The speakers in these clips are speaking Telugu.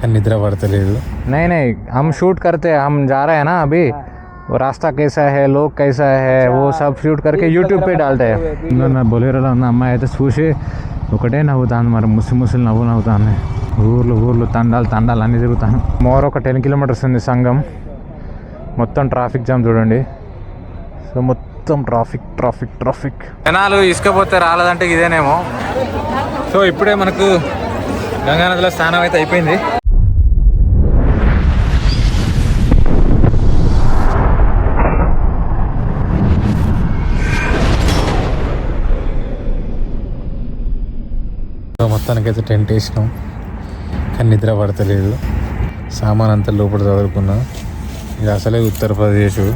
కానీ నిద్ర పడతలేదు नहीं नहीं हम शूट करते हैं हम जा रहे हैं ना अभी वो रास्ता कैसा है लोग कैसा है वो सब शूट करके यूट्यूब पे डालते हैं నా బొలేరోలో ఉన్న అమ్మాయి అయితే చూసి ఒకటే నవ్వుతాను మరి ముసి ముసిలు నవ్వు నవ్వుతాను ఊర్లు ఊర్లు తండాలు తండాలు అన్నీ తిరుగుతాను మోర్ ఒక టెన్ కిలోమీటర్స్ ఉంది సంఘం మొత్తం ట్రాఫిక్ జామ్ చూడండి సో మొత్తం ట్రాఫిక్ ట్రాఫిక్ ట్రాఫిక్ జనాలు ఇసుకపోతే రాలేదంటే ఇదేనేమో సో ఇప్పుడే మనకు గంగానదిలో స్నానం అయితే అయిపోయింది మొత్తానికైతే టెంట్ వేసినాం కానీ నిద్ర పడతలేదు. సామాన్ అంతా లోపల చదువుకున్నా. ఇది అసలే ఉత్తరప్రదేశ్.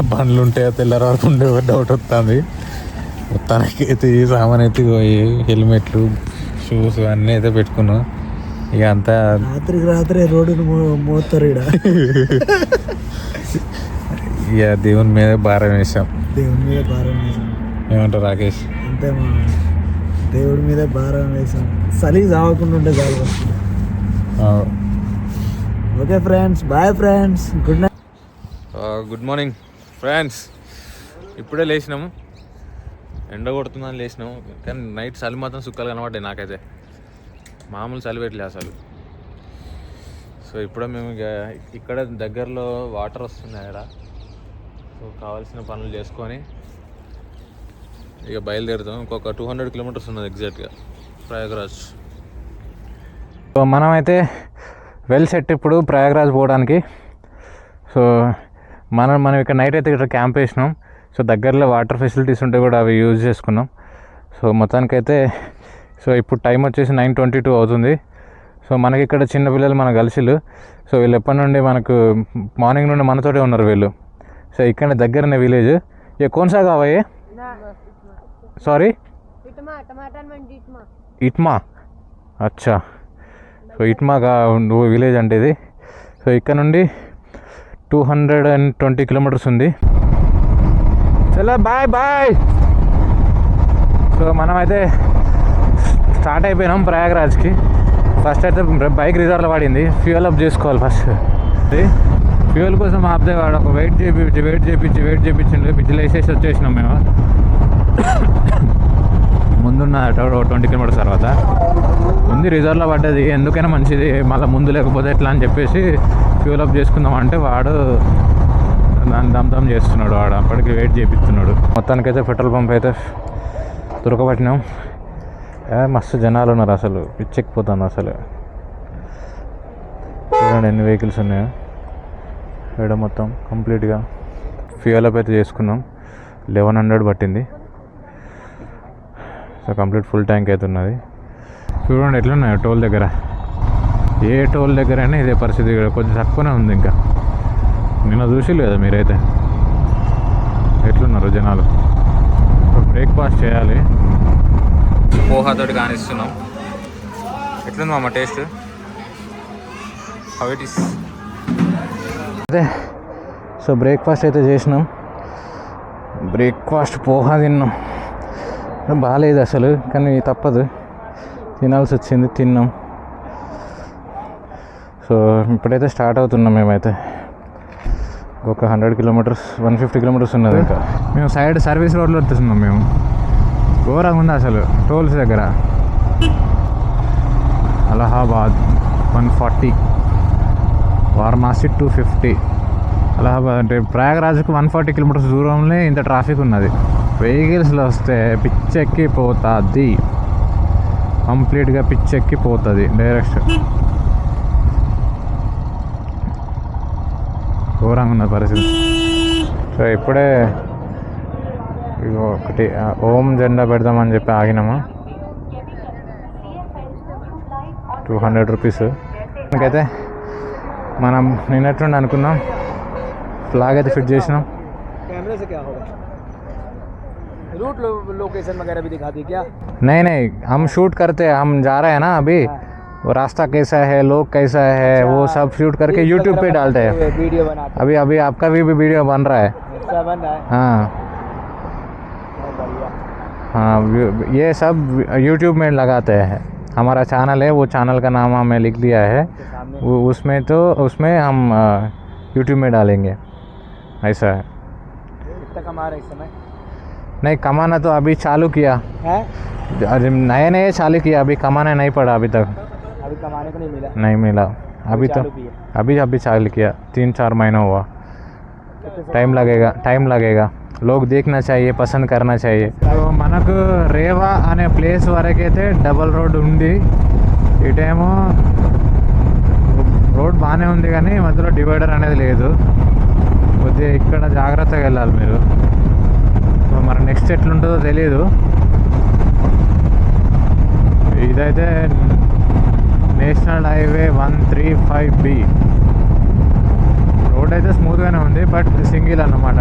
బండ్లు ఉంటే తెల్లర వరకు ఉండే డౌట్ వస్తుంది మొత్తానికి అయితే ఈ సామాన్ అయితే పోయి హెల్మెట్లు షూస్ అన్నీ అయితే పెట్టుకున్నాం. ఇక అంతా రాత్రికి రాత్రే రోడ్డును మో- మోస్తారు ఈడ. ఇక దేవుని మీద భారం వేసాం. దేవుడి మీద భారం వేసాం. ఏమంటారు రాకేష్? అంతే మా దేవుడి మీద భారం వేసాం చలి చావకుండా ఉంటే చాలు ఆ, okay friends bye friends good night. Good morning friends. ఇప్పుడే లేచినాము. ఎండ కొడుతుందని లేచినాము. కానీ నైట్ చలి మాత్రం సుక్కలు కనబడ్డాయి నాకైతే. మామూలు చలి పెట్టలే అసలు. సో ఇప్పుడే మేము ఇక ఇక్కడ దగ్గరలో వాటర్ వస్తున్నాయి ఇక్కడ సో కావాల్సిన పనులు చేసుకొని ఇక బయలుదేరుతాం. ఇంకొక టూ హండ్రెడ్ కిలోమీటర్స్ ఉన్నది ఎగ్జాక్ట్గా ప్రయాగరాజ్. సో మనమైతే వెల్ సెట్ ఇప్పుడు ప్రయాగరాజ్ పోవడానికి. సో మనం మనం ఇక్కడ నైట్ అయితే ఇక్కడ క్యాంప్ వేసినాం. సో దగ్గరలో వాటర్ ఫెసిలిటీస్ ఉంటే కూడా అవి యూజ్ చేసుకున్నాం. సో మొత్తానికైతే సో ఇప్పుడు టైం వచ్చేసి నైన్ ట్వంటీ టూ అవుతుంది. సో మనకి ఇక్కడ చిన్న పిల్లలు మన కలిసిలు సో వీళ్ళు ఎప్పటి నుండి మనకు మార్నింగ్ నుండి మనతోటే ఉన్నారు వీళ్ళు. సో ఇక్కడ దగ్గరనే విలేజ్ ఏ కోన్సా కావాయే సారీ ఇట్మా అచ్చా. సో ఇట్మాగా విలేజ్ అంటే ఇది. సో ఇక్కడ నుండి two hundred and twenty kilometres ఉంది. చలో బాయ్ బాయ్. సో మనమైతే స్టార్ట్ అయిపోయినాం ప్రయాగరాజ్కి. ఫస్ట్ అయితే బైక్ రిజర్వ్లో పడింది ఫ్యూయల్ అప్ చేసుకోవాలి ఫస్ట్. ఫ్యూయల్ కోసం ఆప్దే వాడు ఒక వెయిట్ చేపించి వెయిట్ చేపించి వెయిట్ చేపించిండు పిచ్చిలు వేసేసి వచ్చేసినాం మేము. ముందున్న ట్వంటీ కిలోమీటర్స్ తర్వాత. ఉంది రిజర్వ్లో పడ్డది. ఎందుకైనా మంచిది. మళ్ళీ ముందు లేకపోతే ఎట్లా అని చెప్పేసి ఫ్యూల్ అప్ చేసుకుందాం అంటే వాడు దాన్ని దమ్ దమ్ చేస్తున్నాడు వాడు. అప్పటికి వెయిట్ చేపిస్తున్నాడు. మొత్తానికైతే పెట్రోల్ పంప్ అయితే దొరకబట్టినాం మస్తు జనాలు ఉన్నారు అసలు. పిచ్చెక్కిపోతుంది అసలు. చూడండి ఎన్ని వెహికల్స్ ఉన్నాయో. ఇక్కడ మొత్తం కంప్లీట్గా ఫ్యూల్ అప్ అయితే చేసుకున్నాం. లెవెన్ హండ్రెడ్ పట్టింది. సో కంప్లీట్ ఫుల్ ట్యాంక్ అయితే ఉన్నది. చూడండి ఎట్లున్నాయో టోల్ దగ్గర. ఏ టోల్ దగ్గర అయినా ఇదే పరిస్థితి కొంచెం తక్కువనే ఉంది ఇంకా. నిన్న చూసి లేదా మీరైతే? ఎట్లున్నారు జనాలు? బ్రేక్ఫాస్ట్ చేయాలి. పోహాతోటి కానిస్తున్నాం. ఎట్లుంది మామ టేస్ట్? హౌ ఇట్ ఇస్ అదే. సో బ్రేక్ఫాస్ట్ అయితే చేసినాం. బ్రేక్ఫాస్ట్ పోహా తిన్నాం. బాగాలేదు అసలు కానీ తప్పదు. తినాల్సి వచ్చింది తిన్నాం. సో ఇప్పుడైతే స్టార్ట్ అవుతున్నాం మేమైతే. ఒక hundred kilometres one fifty kilometres ఉన్నది ఇంకా. మేము సైడ్ సర్వీస్ రోడ్లో వస్తున్నాం మేము. ఘోరంగా ఉంది అసలు టోల్స్ దగ్గర. Allahabad one forty Varanasi two fifty. Allahabad అంటే ప్రయాగరాజ్కి వన్ ఫార్టీ కిలోమీటర్స్ దూరంలో ఇంత ట్రాఫిక్ ఉన్నది. వెహికల్స్లో వస్తే పిచ్చెక్కి పోతుంది. కంప్లీట్గా పిచ్చెక్కి పోతుంది డైరెక్ట్. ఘోరంగా ఉన్న పరిస్థితి. సో ఇప్పుడే ఒకటి ఓం జెండా పెడదామని చెప్పి ఆగినాము? Two hundred rupees. మనకైతే మనం నిన్నట్టుండి అనుకున్నాం. ఫ్లాగ్ అయితే ఫిట్ చేసినాం. रूट लोकेशन वगैरह भी दिखा दी क्या? नहीं नहीं हम शूट करते हैं हम जा रहे हैं ना अभी। वो रास्ता कैसा है लोग कैसा है वो सब शूट करके यूट्यूब पे डालते हैं। वीडियो बनाते अभी अभी आपका भी, भी वीडियो बन रहा है। बन रहा है। हाँ। हाँ ये सब यूट्यूब में लगाते हैं। हमारा चैनल है वो चैनल का नाम हमें लिख दिया है। वो उसमें तो उसमें हम यूट्यूब में डालेंगे। ऐसा है। कितना कमा रहे इस समय। नहीं कमाना तो अभी चालू किया। नए नए चालू किया अभी कमाना नहीं पड़ा अभी तक। अभी कमाने को नहीं मिला। नहीं मिला। अभी तो अभी अभी चालू किया। तीन चार महीना हुआ। टाइम लगेगा टाइम लगेगा। लोग देखना चाहिए पसंद करना चाहिए। तो मन को रेवा अने प्लेस वर के अच्छे डबल रोड उटेमो रोड बाने मतलब डिवैडर अने लगे इकड जाग्रत मेरे। మరి నెక్స్ట్ ఎట్లుంటుందో తెలియదు ఇదైతే national highway one three five B. Road అయితే స్మూత్గానే ఉంది బట్ సింగిల్ అన్నమాట.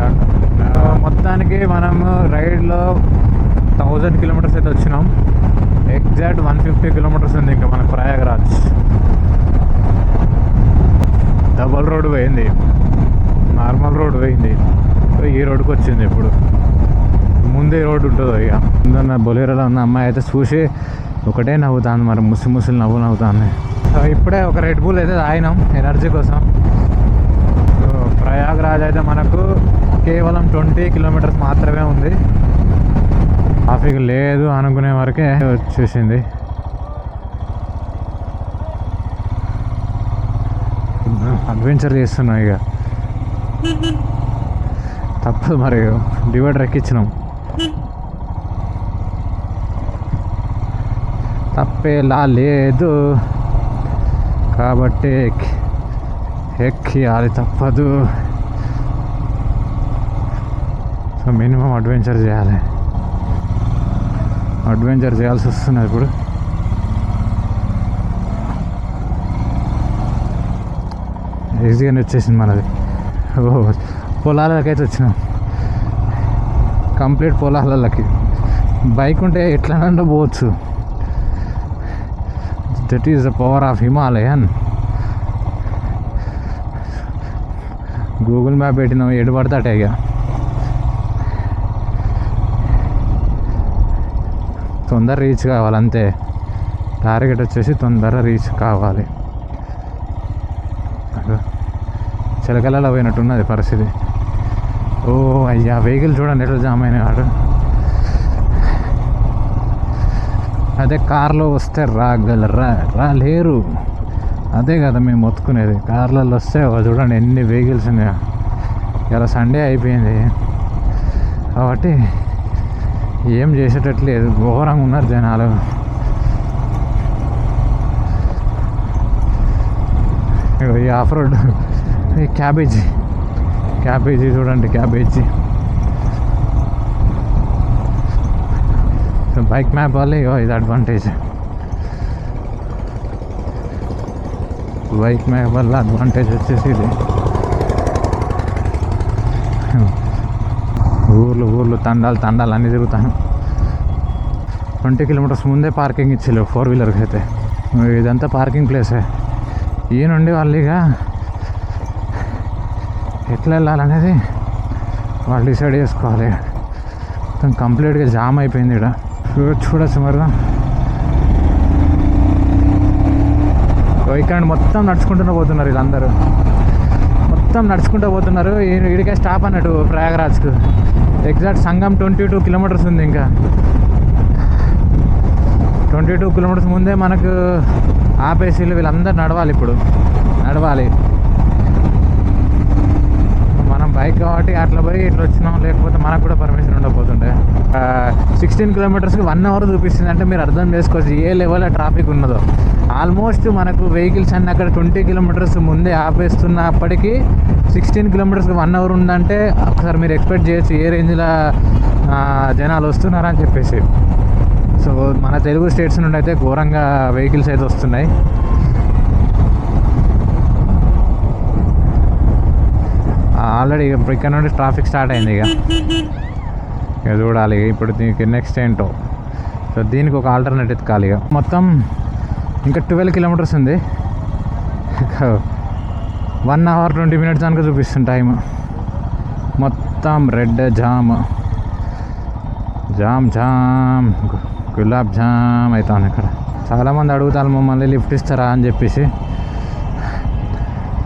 మొత్తానికి మనము రైడ్లో థౌజండ్ కిలోమీటర్స్ అయితే వచ్చినాం. ఎగ్జాక్ట్ వన్ ఫిఫ్టీ కిలోమీటర్స్ ఉంది ఇంకా మన ప్రయాగరాజ్. డబల్ రోడ్ పోయింది. నార్మల్ రోడ్ పోయింది. ఈ రోడ్కి వచ్చింది ఇప్పుడు. ముందే రోడ్డు ఉంటుందో ఇక. ముందన్న బొలేరోలో ఉన్న అమ్మాయి అయితే చూసి ఒకటే నవ్వుతాను మరి ముసి ముసిలు నవ్వు నవ్వుతాను సో ఇప్పుడే ఒక రెడ్ బుల్ అయితే తాగినాం ఎనర్జీ కోసం. సో ప్రయాగ్రాజ్ అయితే మనకు కేవలం ట్వంటీ కిలోమీటర్స్ మాత్రమే ఉంది. ట్రాఫిక్ లేదు అనుకునే వరకే వచ్చేసింది. అడ్వెంచర్ చేస్తున్నాం ఇక. తప్పదు మరి డివైడర్ ఎక్కించినాం తప్పేలా లేదు కాబట్టి ఎక్కి- ఎక్కియాలి తప్పదు. సో మినిమం అడ్వెంచర్ చేయాలి. అడ్వెంచర్ చేయాల్సి వస్తున్నది ఇప్పుడు. ఈజీగానే వచ్చేసింది మనది. ఓ పొలాలకైతే వచ్చినాం. కంప్లీట్ పొలాలకి. బైక్ ఉంటే ఎట్లనంటే పోవచ్చు. That is the power of Himalayan Google map పెట్టినాం ఎటు పడతాటే ఇక. తొందర రీచ్ కావాలి అంతే టార్గెట్ వచ్చేసి తొందర రీచ్ కావాలి. చిలకలలో పోయినట్టున్నది పరిస్థితి. ఓ అయ్యా వెహికల్ చూడండి ఎట్లా జామ్ అయినాయి వాడు అదే కార్లో వస్తే రాగలరా రాలేరు. అదే కదా మేము మొత్తుకునేది. కార్లలో వస్తే చూడండి ఎన్ని వెహికల్స్ ఉన్నాయో. ఇలా సండే అయిపోయింది. కాబట్టి ఏం చేసేటట్లేదు ఘోరంగా ఉన్నారు జనాలు. ఇగో ఈ ఆఫ్ రోడ్ ఈ క్యాబేజీ. క్యాబేజీ చూడండి క్యాబేజీ. సో బైక్ మ్యాప్ వల్ల ఇగో ఇది అడ్వాంటేజ్ బైక్ మ్యాప్ వల్ల అడ్వాంటేజ్ వచ్చేసి ఇది. ఊర్లు ఊర్లు తండాలు తండాలు అన్నీ తిరుగుతాను. ట్వంటీ కిలోమీటర్స్ ముందే పార్కింగ్ ఇచ్చారు ఫోర్ వీలర్కి అయితే. ఇదంతా పార్కింగ్ ప్లేసే. ఈ నుండి వాళ్ళు ఇక ఎట్లా వెళ్ళాలనేది వాళ్ళు డిసైడ్ చేసుకోవాలి. మొత్తం కంప్లీట్గా జామ్ అయిపోయింది ఇక్కడ చూడొచ్చు మరి ఓ ఇక్కడ మొత్తం నడుచుకుంటూనే పోతున్నారు వీళ్ళందరూ. మొత్తం నడుచుకుంటూ పోతున్నారు. ఇడికే స్టాప్ అన్నట్టు ప్రయాగరాజ్కు. Exact Sangam twenty two kilometres ఉంది ఇంకా. ట్వంటీ టూ కిలోమీటర్స్ ముందే మనకు ఆపేసి వీళ్ళందరూ నడవాలి ఇప్పుడు. నడవాలి. బైక్ కాబట్టి అట్లా పోయి ఇట్లా వచ్చినాం. లేకపోతే మనకు కూడా పర్మిషన్ ఉండకపోతుండే సిక్స్టీన్ కిలోమీటర్స్కి వన్ అవర్ చూపిస్తుంది అంటే మీరు అర్థం చేసుకోవచ్చు. ఏ లెవెల్ ట్రాఫిక్ ఉన్నదో. ఆల్మోస్ట్ మనకు వెహికల్స్ అన్నీ అక్కడ ట్వంటీ కిలోమీటర్స్ ముందే ఆపేస్తున్నప్పటికీ సిక్స్టీన్ కిలోమీటర్స్కి వన్ అవర్ ఉందంటే ఒకసారి మీరు ఎక్స్పెక్ట్ చేయొచ్చు ఏ రేంజ్లో జనాలు వస్తున్నారని చెప్పేసి. సో మన తెలుగు స్టేట్స్ నుండి అయితే ఘోరంగా వెహికల్స్ అయితే వస్తున్నాయి. ఆల్రెడీ ఇప్పుడు ఇక్కడ నుండి ట్రాఫిక్ స్టార్ట్ అయింది ఇక. ఇక చూడాలి ఇప్పుడు దీనికి నెక్స్ట్ ఏంటో. సో దీనికి ఒక ఆల్టర్నేట్ ఎత్తుకాలి ఇక. మొత్తం ఇంకా ట్వెల్వ్ కిలోమీటర్స్ ఉంది. వన్ అవర్ ట్వంటీ మినిట్స్ దానికి చూపిస్తుంది టైం మొత్తం red jam jam jam gulab jam అవుతాను ఇక్కడ. చాలామంది అడుగుతారు మమ్మల్ని లిఫ్ట్ ఇస్తారా? అని చెప్పేసి.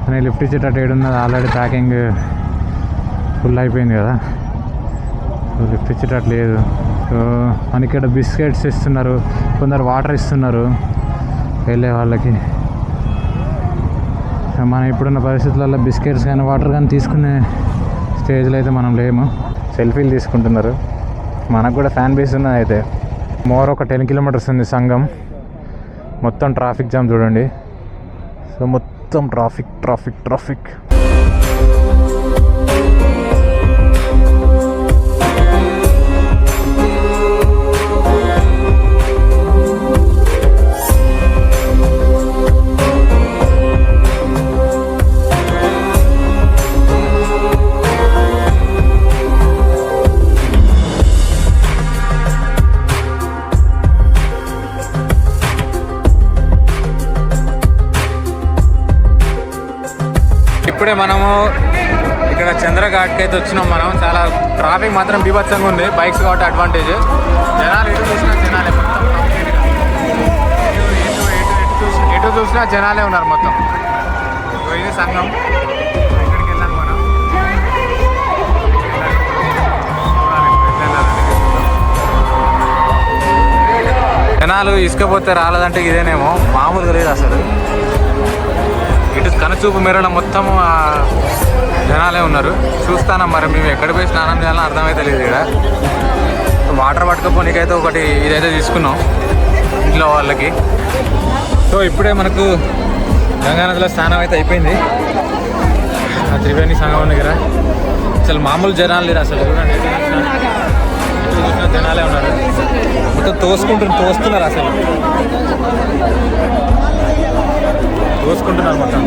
కానీ లిఫ్ట్ ఇచ్చేటట్టు ఏడున్నది ఆల్రెడీ ప్యాకింగ్ ఫుల్ అయిపోయింది కదా. లిఫ్ట్ ఇచ్చేటట్టు లేదు. సో మనకి ఇక్కడ బిస్కెట్స్ ఇస్తున్నారు. కొందరు వాటర్ ఇస్తున్నారు. వెళ్ళే వాళ్ళకి. మనం ఇప్పుడున్న పరిస్థితులలో బిస్కెట్స్ కానీ వాటర్ కానీ తీసుకునే స్టేజ్లో అయితే మనం లేము. సెల్ఫీలు తీసుకుంటున్నారు. మనకు కూడా ఫ్యాన్ బేస్ ఉన్నది అయితే. మోర్ ఒక టెన్ కిలోమీటర్స్ ఉంది సంఘం. మొత్తం ట్రాఫిక్ జామ్ చూడండి. సో మొత్తం ట్రాఫిక్ ట్రాఫిక్ ట్రాఫిక్ ఇప్పుడే మనము ఇక్కడ చంద్రఘాట్కి అయితే వచ్చినాం మనం. చాలా ట్రాఫిక్ మాత్రం బీభత్సంగా ఉంది. బైక్స్ కాబట్టి అడ్వాంటేజ్. జనాలు ఎటు చూసినా జనాలే మొత్తం. ఎటు- ఎటు- ఎటు- ఎటు చూసి- ఎటు చూసినా జనాలే ఉన్నారు మొత్తం. ఇది సంఘం. ఇక్కడికి వెళ్ళాలి మనం. జనాలు ఇసుకపోతే రాలేదంటే ఇదేనేమో. మామూలుగా లేదు అసలు. ఇటు కనుచూపు మేరలో మొత్తం జనాలే ఉన్నారు. చూస్తానా మరి మేము ఎక్కడ పోయి స్నానం చేయాలో అర్థమైతే లేదు ఇక్కడ. వాటర్ పట్టుకపోనికైతే ఒకటి ఇదైతే తీసుకున్నాం ఇంట్లో వాళ్ళకి. సో ఇప్పుడే మనకు గంగానదిలో స్నానం అయితే అయిపోయింది. ఆ త్రివేణి సంగమం దగ్గర అసలు మామూలు జనాలు లేరు అసలు. చూడండి చూసిన జనాలే ఉన్నారు. మొత్తం తోసుకుంటున్నారు తోస్తున్నారు అసలు. దోసుకుంటున్నారు మొత్తం.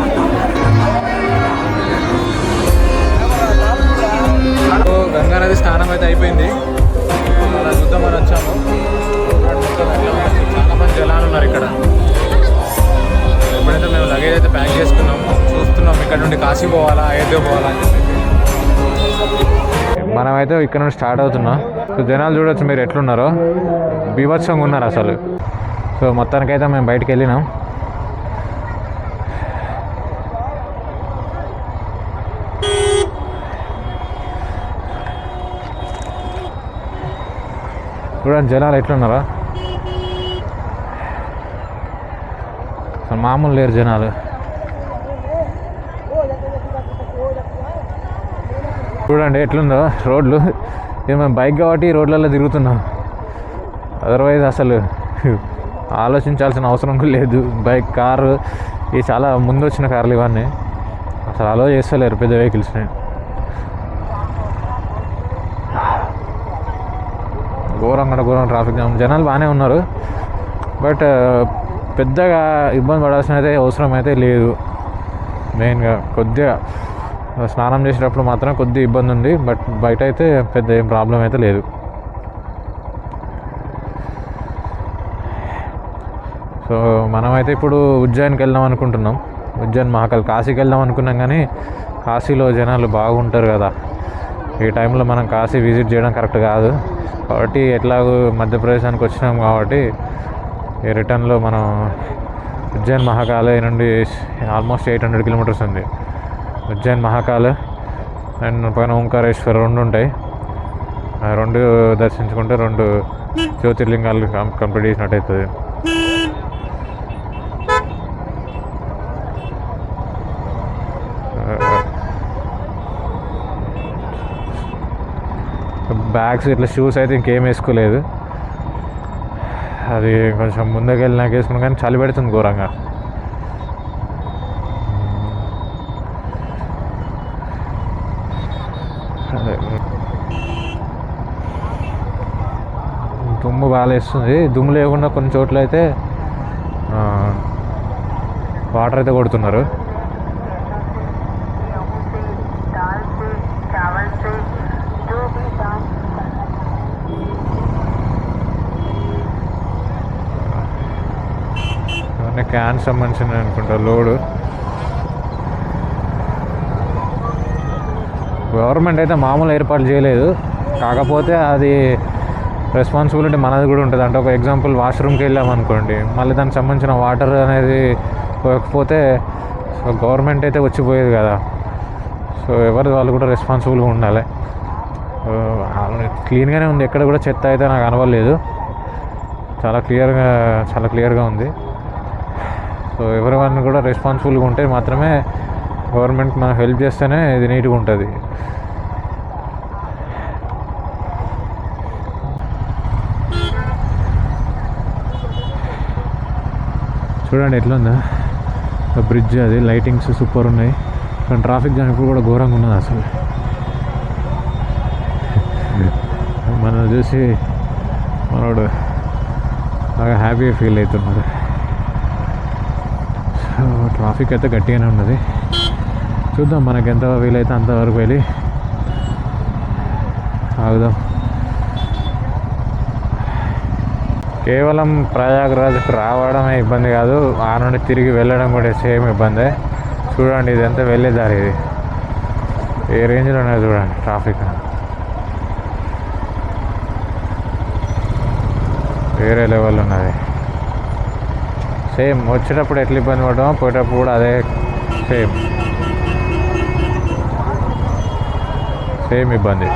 గంగానది స్నానం అయితే అయిపోయింది. అలా చూద్దామని వచ్చాము. చాలా మంది జనాలు ఉన్నారు ఇక్కడ. ఎప్పుడైతే మేము లగేజ్ అయితే ప్యాక్ చేసుకున్నాం చూస్తున్నాం ఇక్కడ నుండి కాశీ పోవాలా అయోధ్య పోవాలా అని చెప్పి మనమైతే ఇక్కడ నుండి స్టార్ట్ అవుతున్నాం. సో జనాలు చూడొచ్చు మీరు ఎట్లున్నారో. బీభత్సంగా ఉన్నారు అసలు. సో మొత్తానికైతే మేము బయటికి వెళ్ళినాం. చూడండి జనాలు ఎట్లున్నారా? అసలు మామూలు లేరు జనాలు. చూడండి ఎట్లుందో రోడ్లు. ఇది మేము బైక్ కాబట్టి రోడ్లలో తిరుగుతున్నాం. అదర్వైజ్ అసలు ఆలోచించాల్సిన అవసరం కూడా లేదు. బైక్ కారు ఇవి చాలా ముందు వచ్చిన కార్లు ఇవన్నీ. అసలు అలో చేస్తలేరు పెద్ద వెహికల్స్ని ఘోరం కూడా ఘోరం ట్రాఫిక్ జామ్ జనాలు బాగానే ఉన్నారు. బట్ uh, పెద్దగా ఇబ్బంది పడాల్సిన అయితే అవసరం అయితే లేదు మెయిన్గా కొద్దిగా స్నానం చేసేటప్పుడు మాత్రం కొద్దిగా ఇబ్బంది ఉంది. బట్ బయట అయితే పెద్ద ఏం ప్రాబ్లం అయితే లేదు. సో మనమైతే ఇప్పుడు ఉజ్జయిన్కి వెళ్దాం అనుకుంటున్నాం. ఉజ్జయిన్ మహాకాల్ కాశీకి వెళ్దాం అనుకున్నాం కానీ కాశీలో జనాలు బాగుంటారు కదా. ఈ టైంలో మనం కాశీ విజిట్ చేయడం కరెక్ట్ కాదు. కాబట్టి ఎట్లాగో మధ్యప్రదేశానికి వచ్చినాం కాబట్టి ఈ రిటర్న్లో మనం ఉజ్జయిన్ మహాకాళ నుండి ఆల్మోస్ట్ ఎయిట్ హండ్రెడ్ కిలోమీటర్స్ ఉంది. ఉజ్జయిన్ మహాకాళ అండ్ పైన ఓంకారేశ్వర రెండు ఉంటాయి. ఆ రెండు దర్శించుకుంటే రెండు జ్యోతిర్లింగాలు కంప్లీట్ చేసినట్టు అవుతుంది బ్యాగ్స్ ఇట్లా షూస్ అయితే ఇంకేం వేసుకోలేదు. అది కొంచెం ముందుకు వెళ్ళినాక వేసుకున్నాం కానీ చలి పెడుతుంది ఘోరంగా. అదే. దుమ్ము బాగా దుమ్ము లేకుండా కొన్ని చోట్ల అయితే వాటర్ అయితే కొడుతున్నారు. అవన్నీ క్యాన్ సంబంధించిన అనుకుంటా లోడు. గవర్నమెంట్ అయితే మామూలు ఏర్పాట్లు చేయలేదు. కాకపోతే అది రెస్పాన్సిబిలిటీ మనది కూడా ఉంటుంది. అంటే ఒక ఎగ్జాంపుల్ వాష్రూమ్కి వెళ్ళాం అనుకోండి మళ్ళీ దానికి సంబంధించిన వాటర్ అనేది పోకపోతే సో గవర్నమెంట్ అయితే వచ్చిపోయేది కదా. సో ఎవరి వాళ్ళు కూడా రెస్పాన్సిబుల్గా ఉండాలి. క్లీన్గానే ఉంది. ఎక్కడ కూడా చెత్త అయితే నాకు అనవలేదు చాలా క్లియర్గా చాలా క్లియర్గా ఉంది. సో ఎవరి కూడా రెస్పాన్సిబుల్గా ఉంటే మాత్రమే గవర్నమెంట్ మనకు హెల్ప్ చేస్తేనే ఇది నీట్గా ఉంటుంది. చూడండి ఎట్లుందా? బ్రిడ్జ్ అది లైటింగ్స్ సూపర్ ఉన్నాయి. కానీ ట్రాఫిక్ జామ్ ఇప్పుడు కూడా ఘోరంగా ఉన్నది అసలు. మనం చూసి మనోడు బాగా హ్యాపీగా ఫీల్ అవుతున్నారు ట్రాఫిక్ అయితే గట్టిగానే ఉన్నది. చూద్దాం మనకు ఎంత వీలైతే అంతవరకు వెళ్ళి ఆగుదాం. కేవలం ప్రయాగరాజ్కి రావడమే ఇబ్బంది కాదు ఆ నుండి తిరిగి వెళ్ళడం కూడా సేమ్ ఇబ్బందే. చూడండి ఇదంతా వెళ్ళే దారి ఇది. ఏ రేంజ్లో ఉన్నది చూడండి ట్రాఫిక్. వేరే లెవెల్ ఉన్నది. సేమ్ వచ్చేటప్పుడు ఎట్లా ఇబ్బంది పడ్డామో పోయేటప్పుడు కూడా అదే సేమ్. సేమ్ ఇబ్బంది.